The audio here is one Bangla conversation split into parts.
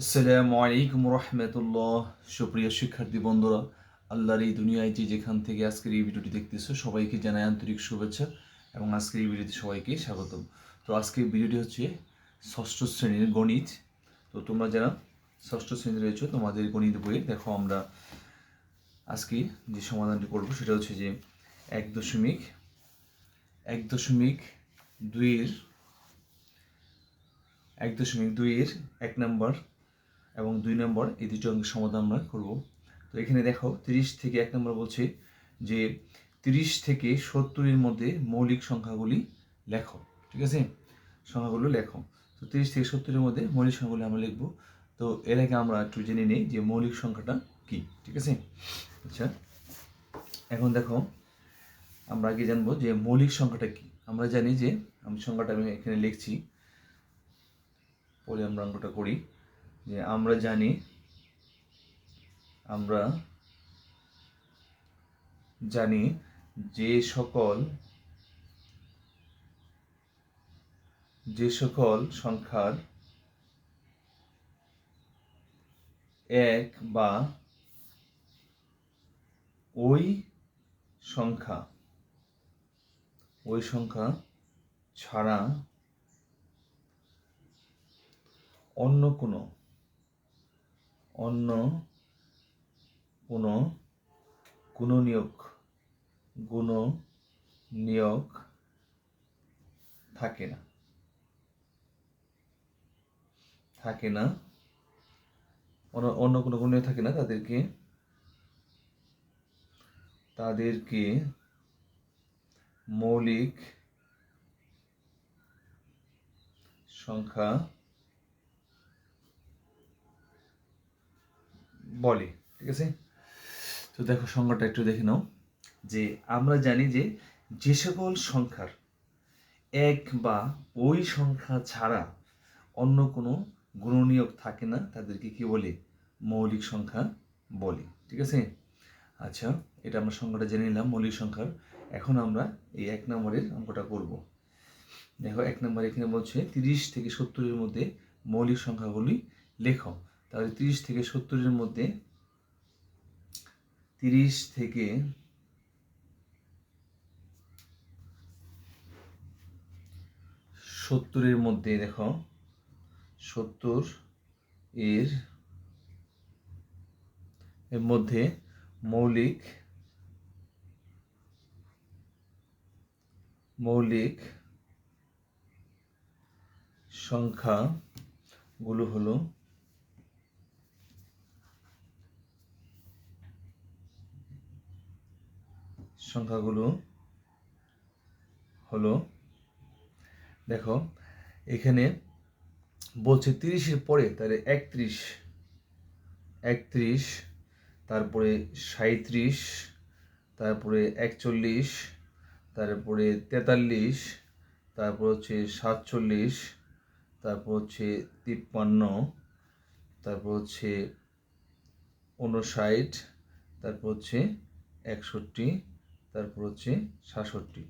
আসসালামু আলাইকুম রহমতুল্লাহ। সুপ্রিয় শিক্ষার্থী বন্ধুরা, আল্লাহর এই দুনিয়ায় যে যেখান থেকে আজকের এই ভিডিওটি দেখতেছো, সবাইকে জানাই আন্তরিক শুভেচ্ছা এবং আজকের এই ভিডিওতে সবাইকে স্বাগতম। তো আজকের ভিডিওটি হচ্ছে ষষ্ঠ শ্রেণির গণিত। তো তোমরা যারা ষষ্ঠ শ্রেণি রয়েছে, তোমাদের গণিত বইয়ে দেখো আমরা আজকে যে সমাধানটি করব, সেটা হচ্ছে যে এক দশমিক এক দশমিক দুইয়ের, এক দশমিক দুইয়ের এক নম্বর এবং দুই নম্বর এই দুটো অঙ্কের সমাধান আমরা করব। তো এখানে দেখো তিরিশ থেকে এক নম্বর বলছে যে তিরিশ থেকে সত্তরের মধ্যে মৌলিক সংখ্যাগুলি লেখো, ঠিক আছে? সংখ্যাগুলো লেখো। তো তিরিশ থেকে সত্তরের মধ্যে মৌলিক সংখ্যাগুলি আমরা লিখব। তো এর আগে আমরা একটু জেনে নিই যে মৌলিক সংখ্যাটা কি, ঠিক আছে? আচ্ছা এখন দেখো আমরা আগে জানব যে মৌলিক সংখ্যাটা কি। আমরা জানি যে আমি সংখ্যাটা আমি এখানে লিখছি, পরে আমরা অঙ্কটা করি। যে আমরা জানি আমরা জানি যে সকল যে সকল সংখ্যার এক বা ওই সংখ্যা ওই সংখ্যা ছাড়া অন্য কোনো অন্য কোনো গুণনীয়ক গুণ নিয়োগ থাকে না। থাকে না। অন্য অন্য কোনো গুণীয় থাকে না তাদেরকে। তাদেরকে মৌলিক সংখ্যা বলে, ঠিক আছে? তো দেখো সংখ্যাটা একটু দেখে নাও, যে আমরা জানি যে যে সকল সংখ্যার এক বা ওই সংখ্যা ছাড়া অন্য কোনো গুণনীয়ক থাকে না, তাদেরকে কি বলে? মৌলিক সংখ্যা বলে, ঠিক আছে? আচ্ছা এটা আমরা সংখ্যাটা জেনে নিলাম, মৌলিক সংখ্যার। এখন আমরা এই এক নম্বরের অঙ্কটা করব। দেখো, এক নম্বর এখানে বলছে তিরিশ থেকে সত্তরের মধ্যে মৌলিক সংখ্যাগুলি লেখো। তাহলে তিরিশ থেকে সত্তরের মধ্যে তিরিশ থেকে সত্তরের মধ্যে দেখো, সত্তর এর এর মধ্যে মৌলিক মৌলিক সংখ্যাগুলো হলো সংখ্যাগুলো হলো, দেখো, এখানে বলছে তিরিশের পরে, তাহলে একত্রিশ একত্রিশ, তারপরে সাঁত্রিশ তারপরে একচল্লিশ, তারপরে তেতাল্লিশ, তারপর হচ্ছে সাতচল্লিশ, তারপর হচ্ছে তিপ্পান্ন, তারপর হচ্ছে উনষাট তারপর হচ্ছে একষট্টি তারপর হচ্ছে সাতষট্টি।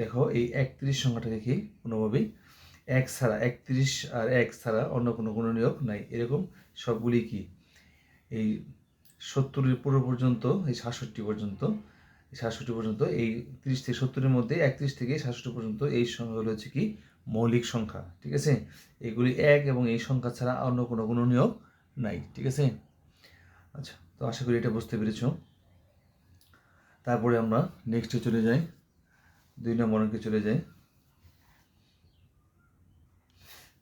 দেখো এই একত্রিশ সংখ্যাটা দেখি কোনোভাবেই এক ছাড়া, একত্রিশ আর এক ছাড়া অন্য কোনো কোনো নিয়োগ নাই। এরকম সবগুলি কি? এই সত্তরের পুরো পর্যন্ত, এই সাতষট্টি পর্যন্ত সাতষট্টি পর্যন্ত, এই তিরিশ থেকে সত্তরের মধ্যে একত্রিশ থেকে সাতষট্টি পর্যন্ত এই সংখ্যাগুলো হচ্ছে কি মৌলিক সংখ্যা, ঠিক আছে? এগুলি এক এবং এই সংখ্যা ছাড়া অন্য কোনো কোনো নিয়োগ নাই, ঠিক আছে? আচ্ছা তো আশা করি এটা বুঝতে পেরেছ। তারপরে আমরা নেক্সটে চলে যাই। দুই নম্বর অঙ্কে চলে যাই।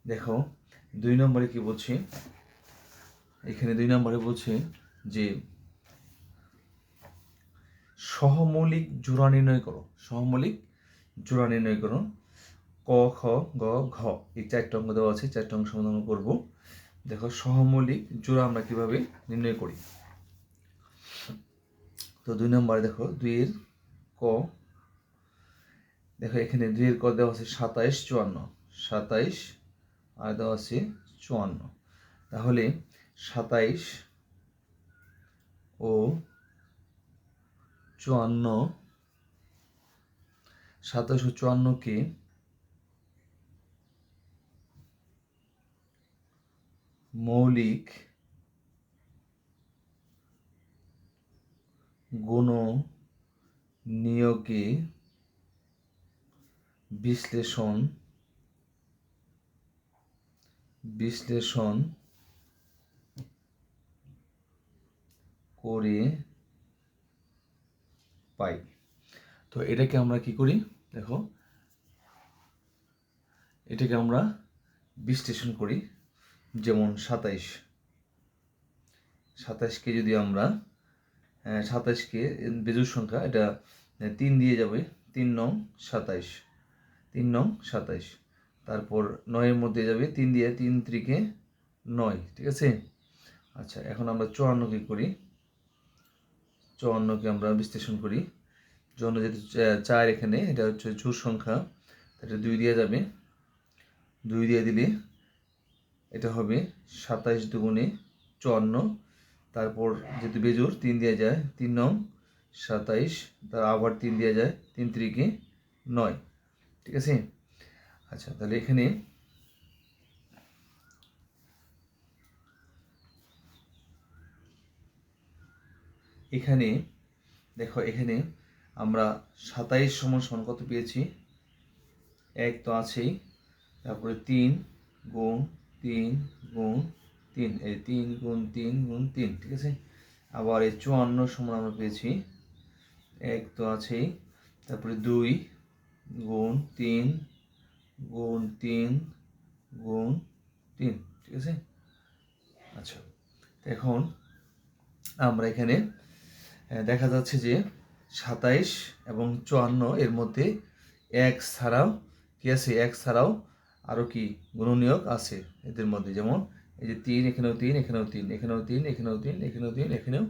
দেখো, দুই নম্বরে কি বলছি? এখানে দুই নম্বরে বলছে যে, সহমৌলিক জোড়া নির্ণয় করো। সহমৌলিক জোড়া নির্ণয় করো। ক, খ, গ, ঘ। এই চারটা অঙ্ক দেওয়া আছে, চারটা অঙ্ক সমাধান করব। দেখো, সহমৌলিক জোড়া আমরা কীভাবে নির্ণয় করি? তো দুই নম্বরে দেখো, দুইয়ের ক। দেখো, এখানে দুইয়ের ক দেওয়া আছে সাতাইশ চুয়ান্ন। সাতাইশ আর দেওয়া আছে চুয়ান্ন। তাহলে সাতাইশ ও চুয়ান্ন সাতাশ চুয়ান্নকে মৌলিক গুণ নিয়োগে বিশ্লেষণ বিশ্লেষণ করে পাই। তো এটাকে আমরা কি করি? দেখো। এটাকে আমরা বিশ্লেষণ করি। যেমন সাতাইশ। সাতাইশকে যদি আমরা সাতাইশকে বেজুর সংখ্যা, এটা তিন দিয়ে যাবে, তিন নং সাতাইশ, তিন নং সাতাইশ। তারপর নয়ের মধ্যে যাবে, তিন দিয়ে, তিন ত্রিকে নয়, ঠিক আছে? আচ্ছা এখন আমরা চুয়ান্নকে করি। চুয়ান্নকে আমরা বিশ্লেষণ করি। চুয়ান্ন যেহেতু চার এখানে, এটা হচ্ছে জোর সংখ্যা এটা দুই দিয়ে যাবে। দুই দিয়ে দিলে এটা হবে সাতাইশ দুগুণে চুয়ান্ন তারপর যেহেতু বেজোর তিন দিয়ে যায়, তিন নং, সাতাইশ, তার আবার তিন দিয়ে যায়, তিন ত্রিকে নয়। ঠিক আছে? আচ্ছা তাহলে এখানে এখানে, দেখো, এখানে আমরা সাতাইশ সমান সমান কত পেয়েছি? এক তো আছেই, তারপরে তিন গুণ তিন গুণ তিন, এই তিন গুণ তিন গুণ তিন, ঠিক আছে? আবার এই চুয়ান্ন সমান আমরা পেয়েছি, এক তো আছেই। তারপরে দুই গুণ তিন গুণ তিন গুণ তিন, ঠিক আছে? আচ্ছা এখন আমরা এখানে দেখা যাচ্ছে যে সাতাইশ এবং চুয়ান্ন এর মধ্যে এক ছাড়াও কি আছে? এক ছাড়াও আরও কি? গুণনীয়ক আছে এদের মধ্যে, যেমন এই যে তিন, এখানেও তিন এখানেও তিন এখানেও তিন এখানেও তিন এখানেও তিন এখানেও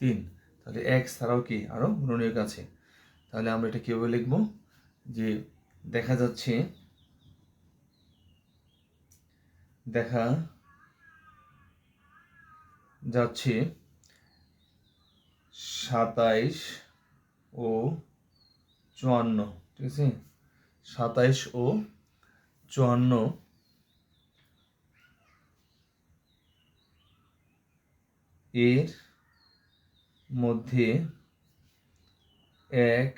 তিন। তাহলে এক ছাড়াও কি? আরও গুণনীয়ক আছে। তাহলে আমরা এটা কীভাবে লিখব? যে দেখা যাচ্ছে দেখা যাচ্ছে সাতাইশ ও চুয়ান্ন, ঠিক আছে? সাতাইশ ও চুয়ান্ন এর মধ্যে এক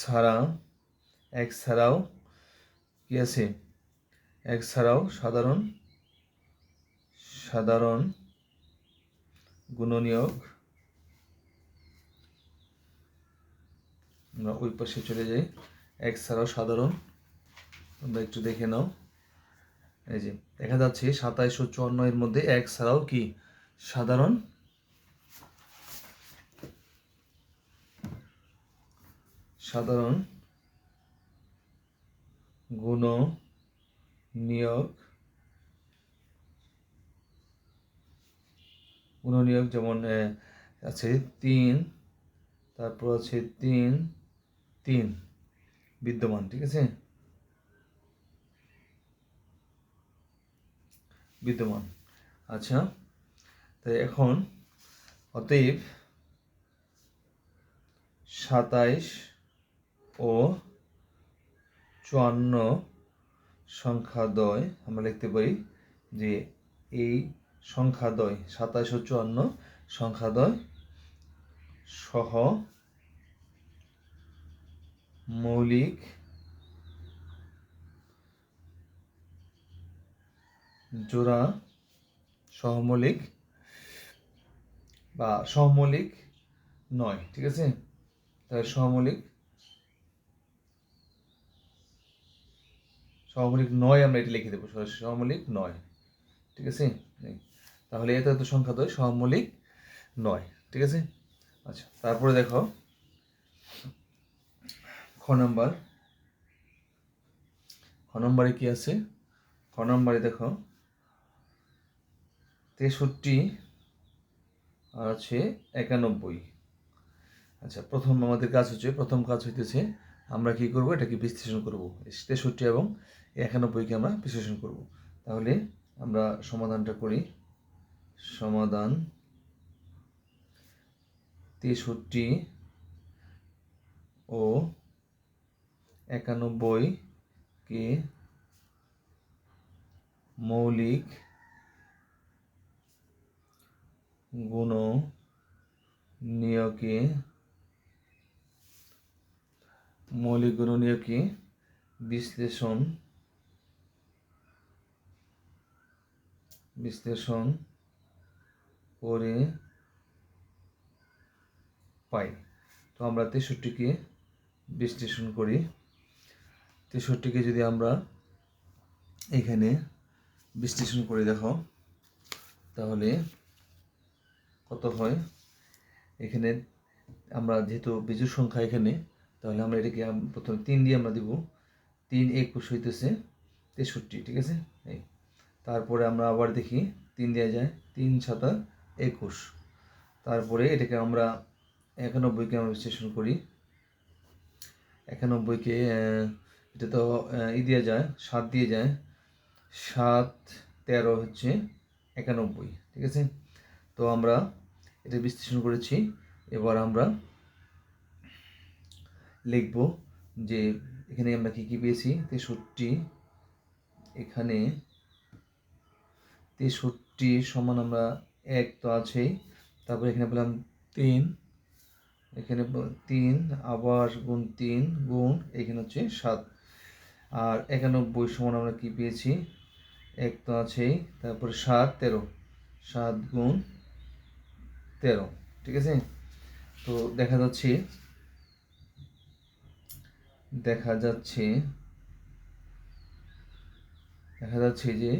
ছাড়া এক ছাড়াও কি আছে? এক ছাড়াও সাধারণ সাধারণ গুণনীয়ক আমরা ওই পাশে চলে যাই। এক ছাড়াও সাধারণ আমরা একটু দেখে নাও। এই যে, দেখা যাচ্ছে সাতাইশ ও চুয়ান্ন এর মধ্যে এক ছাড়াও কি সাধারণ? সাধারণ গুণ নিয়োগ গুণ নিয়োগ যেমন আছে তিন, তারপর আছে তিন তিন, বিদ্যমান, ঠিক আছে? বিদ্যমান। আচ্ছা তাই এখন অতএব সাতাইশ ও চুয়ান্ন সংখ্যাদ্বয় আমরা লিখতে পারি যে এই সংখ্যাদ্বয় সাতাশ ও চুয়ান্ন সংখ্যাদ্বয় সহ মৌলিক জোড়া, সহমৌলিক বা সহমৌলিক নয়, ঠিক আছে? তাহলে সহমৌলিক সহমৌলিক নয় আমরা এটা লিখে দেবো সহমৌলিক নয়, ঠিক আছে। তাহলে এটা তো সংখ্যা দ্বয় সহমৌলিক নয়, ঠিক আছে? আচ্ছা তারপরে দেখো, খ নম্বর, খ নম্বরে কি আছে? খ নম্বরে দেখো তেষট্টি আর আছে একানব্বই। আচ্ছা প্রথম আমাদের কাজ হচ্ছে, প্রথম কাজ হইতেছে আমরা কি করব, এটাকে বিশ্লেষণ করব। তেষট্টি এবং একানব্বইকে আমরা বিশ্লেষণ করব। তাহলে আমরা সমাধানটা করি। সমাধান তেষট্টি ও একানব্বইকে মৌলিক গুণ নিয়কে মৌলিক গুণ নিয়কে বিশ্লেষণ বিশ্লেষণ করে পাই। তো আমরা তেষট্টিকে বিশ্লেষণ করি। তেষট্টিকে যদি আমরা এখানে বিশ্লেষণ করে দেখো, তাহলে কত হয়? এখানে আমরা যেহেতু বিজুর সংখ্যা এখানে, তাহলে আমরা এটাকে প্রথমে তিন দিয়ে আমরা দিব। তিন একুশ হইতেছে তেষট্টি, ঠিক আছে? এই। তারপরে আমরা আবার দেখি, তিন দেওয়া যায় তিন সাতা একুশ। তারপরে এটাকে আমরা একানব্বইকে আমরা বিশ্লেষণ করি। একানব্বইকে এটা তো ই দিয়ে যায়, সাত দিয়ে যায়। সাত তেরো হচ্ছে একানব্বই, ঠিক আছে? তো আমরা এটা বিশ্লেষণ করেছি। এবার আমরা লিখব যে এখানে আমরা কি কি পেয়েছি? তেষট্টি। এখানে তেষট্টি সমান আমরা এক তো আছেই। তারপর এখানে পেলাম তিন। এখানে তিন, আবার গুণ তিন, গুণ এখানে হচ্ছে সাত। আর একানব্বই সমান আমরা কি পেয়েছি? এক তো আছেই। তারপরে সাত, তেরো। সাত গুণ তেরো, ঠিক আছে? তো দেখা যাচ্ছে দেখা যাচ্ছে দেখা যাচ্ছে যে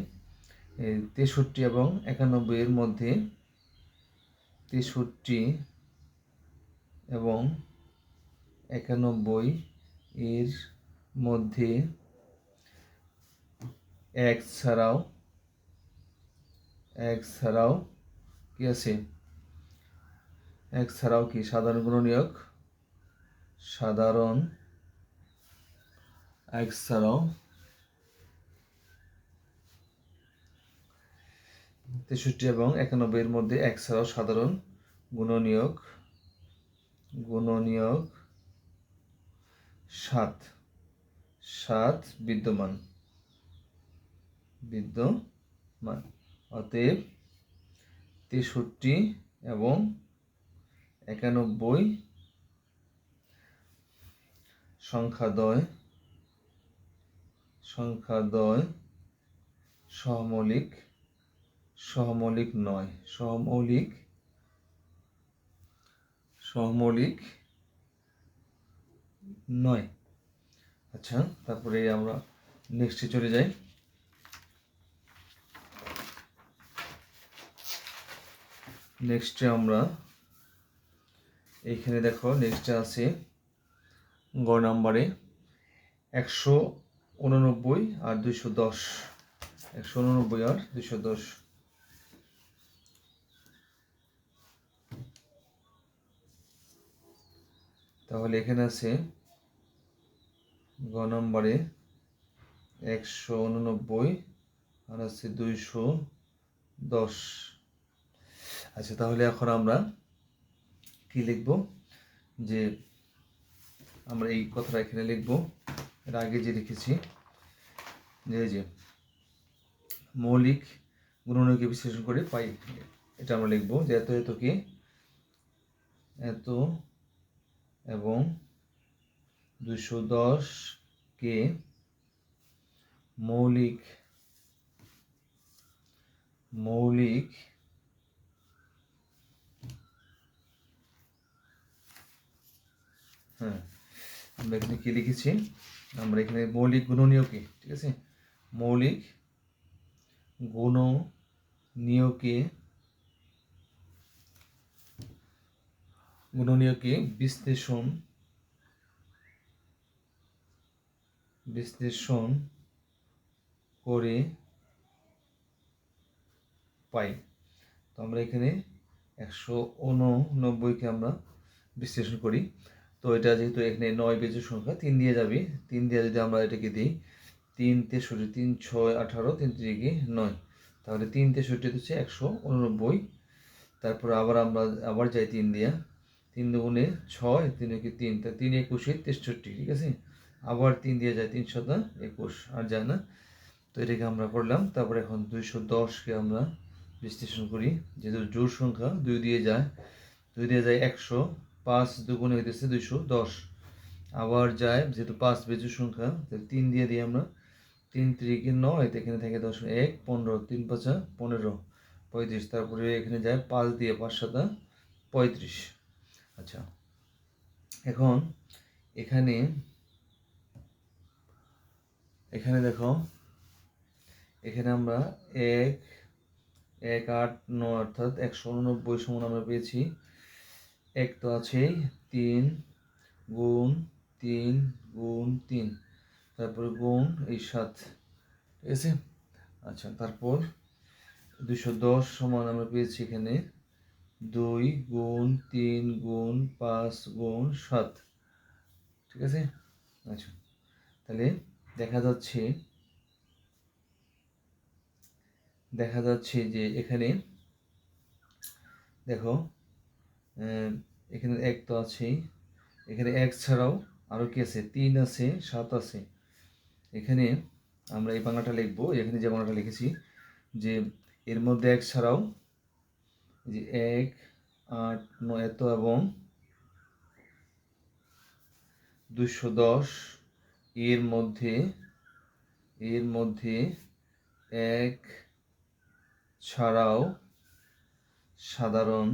তেষট্টি এবং একানব্বই এর মধ্যে তেষট্টি এবং একানব্বই এর মধ্যে এক ছাড়াও এক ছাড়াও কি আছে? এক ছাড়াও কি সাধারণ গুণনীয়ক সাধারণ এক ছাড়াও তেষট্টি এবং একানব্বইয়ের মধ্যে এক ছাড়াও সাধারণ গুণনীয়ক গুণনীয়ক সাত। সাত বিদ্যমান। বিদ্যমান। অতএব তেষট্টি এবং একানব্বই সংখ্যাদ্বয় সংখ্যাদ্বয় সহমৌলিক সহমৌলিক নয় সহমৌলিক সহমৌলিক নয়। আচ্ছা তারপরে আমরা নেক্সটে চলে যাই। নেক্সটে আমরা এইখানে দেখো নেক্সটে আছে গ নাম্বারে একশো উননব্বই আর দুইশো দশ। একশো উননব্বই আর দুইশো দশ। তাহলে এখানে আছে গ নম্বরে একশো উননব্বই আর আছে দুইশো দশ। আচ্ছা তাহলে এখন আমরা কি লিখব? যে আমরা এই কথাটা এখানে লিখব। এর আগে যে লিখেছি, যে যে মৌলিক গুণনীয়কে বিশ্লেষণ করে পাই, এটা আমরা লিখব যে এত এত এতকে এত এবং দুশো দশকে মৌলিক মৌলিক হ্যাঁ আমরা এখানে কি লিখেছি? আমরা এখানে মৌলিক গুণনীয়কে ঠিক আছে? মৌলিক গুণনীয়কে গুণনীয়কে বিশ্লেষণ বিশ্লেষণ করে পাই। তো আমরা এখানে একশো উননব্বইকে আমরা বিশ্লেষণ করি। তো এটা যেহেতু এখানে নয় বেজের সংখ্যা, তিন দিয়ে যাবি। তিন দিয়ে যদি আমরা এটাকে দিই, তিন তেষট্টি, তিন ছয় আঠারো, তিন তিরিকে নয়। তাহলে তিন তেষট্টি হচ্ছে একশো উননব্বই। তারপর আবার আমরা আবার যাই তিন দিয়া। তিন দুগুণে ছয়, তিন একে তিন। তা তিন একুশে তেষট্টি, ঠিক আছে? আবার তিন দিয়ে যায় তিন শত একুশ। আর যায় না। তো এটাকে আমরা করলাম। তারপরে এখন দুইশো দশকে আমরা বিশ্লেষণ করি। যেহেতু জোর সংখ্যা, দুই দিয়ে যায়। দুই দিয়ে যায় একশো। পাঁচ দুগুণে হইতেছে দুইশো দশ। আবার যায়, যেহেতু পাঁচ বেজুর সংখ্যা তিন দিয়ে দিই আমরা। তিন ত্রিকে নয় এখানে থাকে দশ, এক, পনেরো, তিন পাঁচা পনেরো, পঁয়ত্রিশ। তারপরে এখানে যায় পাঁচ দিয়ে পাঁচ সাতা পঁয়ত্রিশ। আচ্ছা এখন এখানে এখানে দেখো, এখানে আমরা এক এক, আট, নয়, অর্থাৎ একশো উননব্বই সমান আমরা পেয়েছি। এক তো আছেই তিন গুণ তিন গুণ তিন। তারপরে গুণ এই সাত। ঠিক আছে? আচ্ছা তারপর দুশো দশ সমান আমরা পেয়েছি এখানে দুই গুণ তিন গুণ পাঁচ গুণ সাত। ঠিক আছে? আচ্ছা তাহলে দেখা যাচ্ছে দেখা যাচ্ছে যে এখানে দেখো এখানে এক তো আছেই। এখানে এক ছাড়াও আরও কি আছে? তিন আছে, সাত আছে। এখানে আমরা এই বাংলাটা লিখব। এখানে যে বাংলাটা লিখেছি যে এর মধ্যে এক ছাড়াও যে এক, আট, নয় এত এবং দুশো দশ, এর মধ্যে এর মধ্যে এক ছাড়াও সাধারণ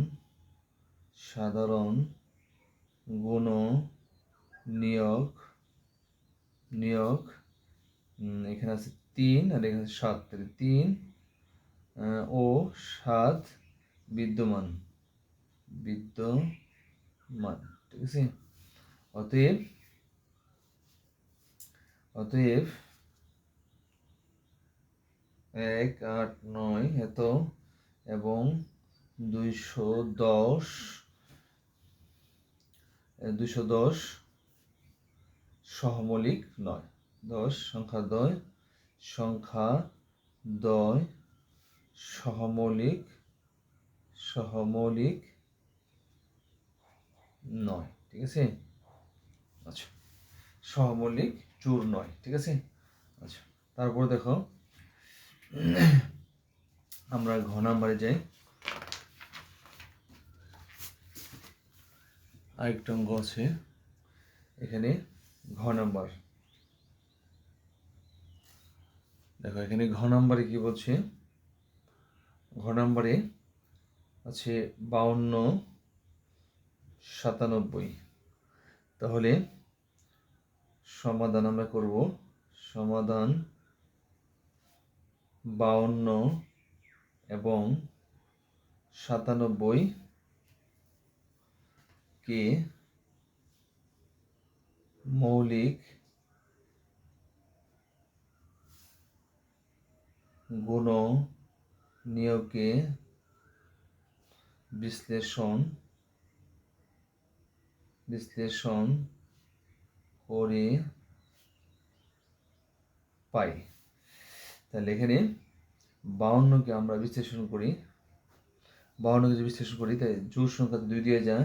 সাধারণ গুণ নিয়োগ নিয়োগ এখানে আছে তিন আর এখানে আছে সাত। তাহলে তিন ও সাত বিদ্যমান বিদ্যমান, ঠিক আছে? অতএব অতএব এক, আট, নয় এত এবং দুইশো দশ দুইশো দশ সহমৌলিক নয়। দশ, সংখ্যা দয়। সংখ্যা দয় সহমৌলিক সহমৌলিক নয়, ঠিক আছে? আচ্ছা সহমৌলিক চুর নয়, ঠিক আছে? আচ্ছা তারপর দেখো, আমরা ঘ নাম্বারে যাই। আরেকটা অঙ্ক আছে। এখানে ঘ নাম্বার। দেখো, এখানে ঘ নাম্বারে কি বলছে? ঘ নাম্বারে আছে বাউন্ন সাতানব্বই। তাহলে সমাধান আমরা করব। সমাধান বাউন্ন এবং সাতানব্বই কে? মৌলিক গুণ নিয়োগে বিশ্লেষণ বিশ্লেষণ করে পাই। তাহলে এখানে বাউন্নকে আমরা বিশ্লেষণ করি। বাউন্নকে যদি বিশ্লেষণ করি তাই জোর সংখ্যা দুই দিয়ে যায়।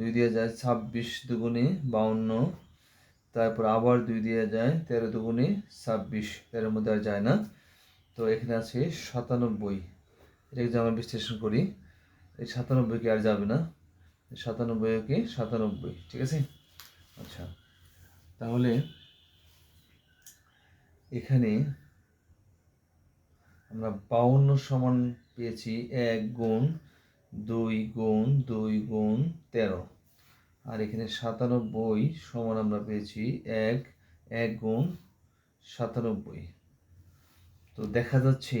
দুই দিয়ে যায় ছাব্বিশ দুগুণে বাউন্ন, তারপর আবার দুই দিয়ে যায় তেরো দুগুণে ছাব্বিশ তেরোর মধ্যে আর যায় না। তো এখানে আছে সাতানব্বই। এটাকে যদি আমরা বিশ্লেষণ করি, এই সাতানব্বইকে আর যাবে না। সাতানব্বই সাতানব্বইকে সাতানব্বই, ঠিক আছে? আচ্ছা তাহলে এখানে আমরা বাউন্ন সমান পেয়েছি এক গুণ দুই গুণ দুই গুণ তেরো। আর এখানে সাতানব্বই সমান আমরা পেয়েছি এক এক গুণ সাতানব্বই। তো দেখা যাচ্ছে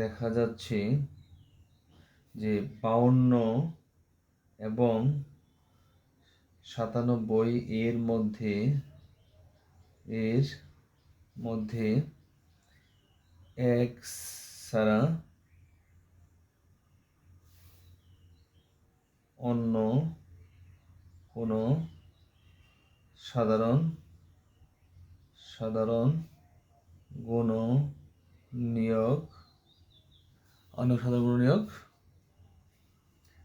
দেখা যাচ্ছে যে বাউন্ন এবং সাতানব্বই এর মধ্যে এর মধ্যে এক ছাড়া অন্য কোনো সাধারণ সাধারণ গুণ নিয়োগ, অন্য সাধারণ নিয়োগ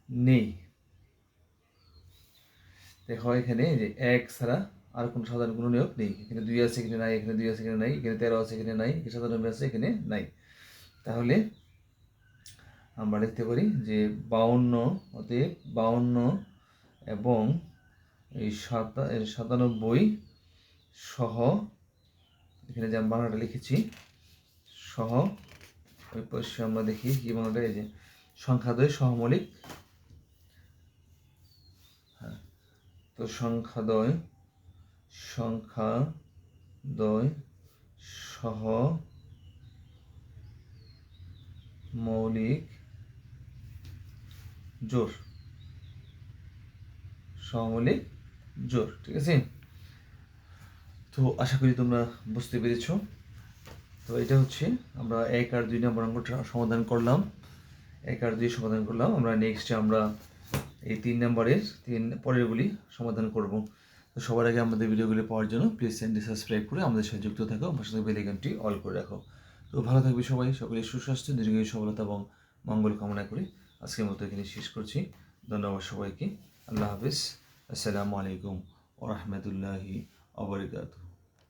নেই। দেখো এখানে যে এক ছাড়া আর কোনো সাধারণ কোনো নিয়োগ নেই। এখানে দুই আছে, এখানে নাই, এখানে দুই আছে, এখানে নাই, এখানে তেরো আছে, এখানে নাই, এখানে সাতানব্বই আছে, এখানে নাই। তাহলে আমরা লিখতে পারি যে বাউন্ন, অতএব বাউন্ন এবং এই সাতা সাতানব্বই সহ, এখানে যে বাংলাটা লিখেছি, সহ, ওই পাশে আমরা দেখি কি বাংলাটা, এই যে সংখ্যাদ্বয় সহমৌলিক। হ্যাঁ তো সংখ্যা সংখ্যাদ্বয় সংখ্যাদ্বয় সহ মৌলিক জোর। সহমৌলিক জোর, ঠিক আছে? তো আশা করি তোমরা বুঝতে পেরেছ। তো এটা হচ্ছে আমরা এক আর দুই নম্বর অঙ্কটা সমাধান করলাম। এক আর দুই সমাধান করলাম। আমরা নেক্সটে আমরা এই তিন নম্বরের তিন পরেরগুলি সমাধান করব। তো সবার আগে আমাদের ভিডিওগুলি পাওয়ার জন্য প্লিজ চ্যানেলটি সাবস্ক্রাইব করে আমাদের সাথে যুক্ত থাকো। আমার সাথে বেলাইকানটি অল করে রাখো। তো ভালো থাকবে সবাই। সকলে সুস্বাস্থ্য দীর্ঘায়ু সফলতা এবং মঙ্গল কামনা করে। আজকের মতো এখানে শেষ করছি। ধন্যবাদ সবাইকে। আল্লাহ হাফিজ। আসসালামু আলাইকুম ওরহমতুল্লাহি আবরকাত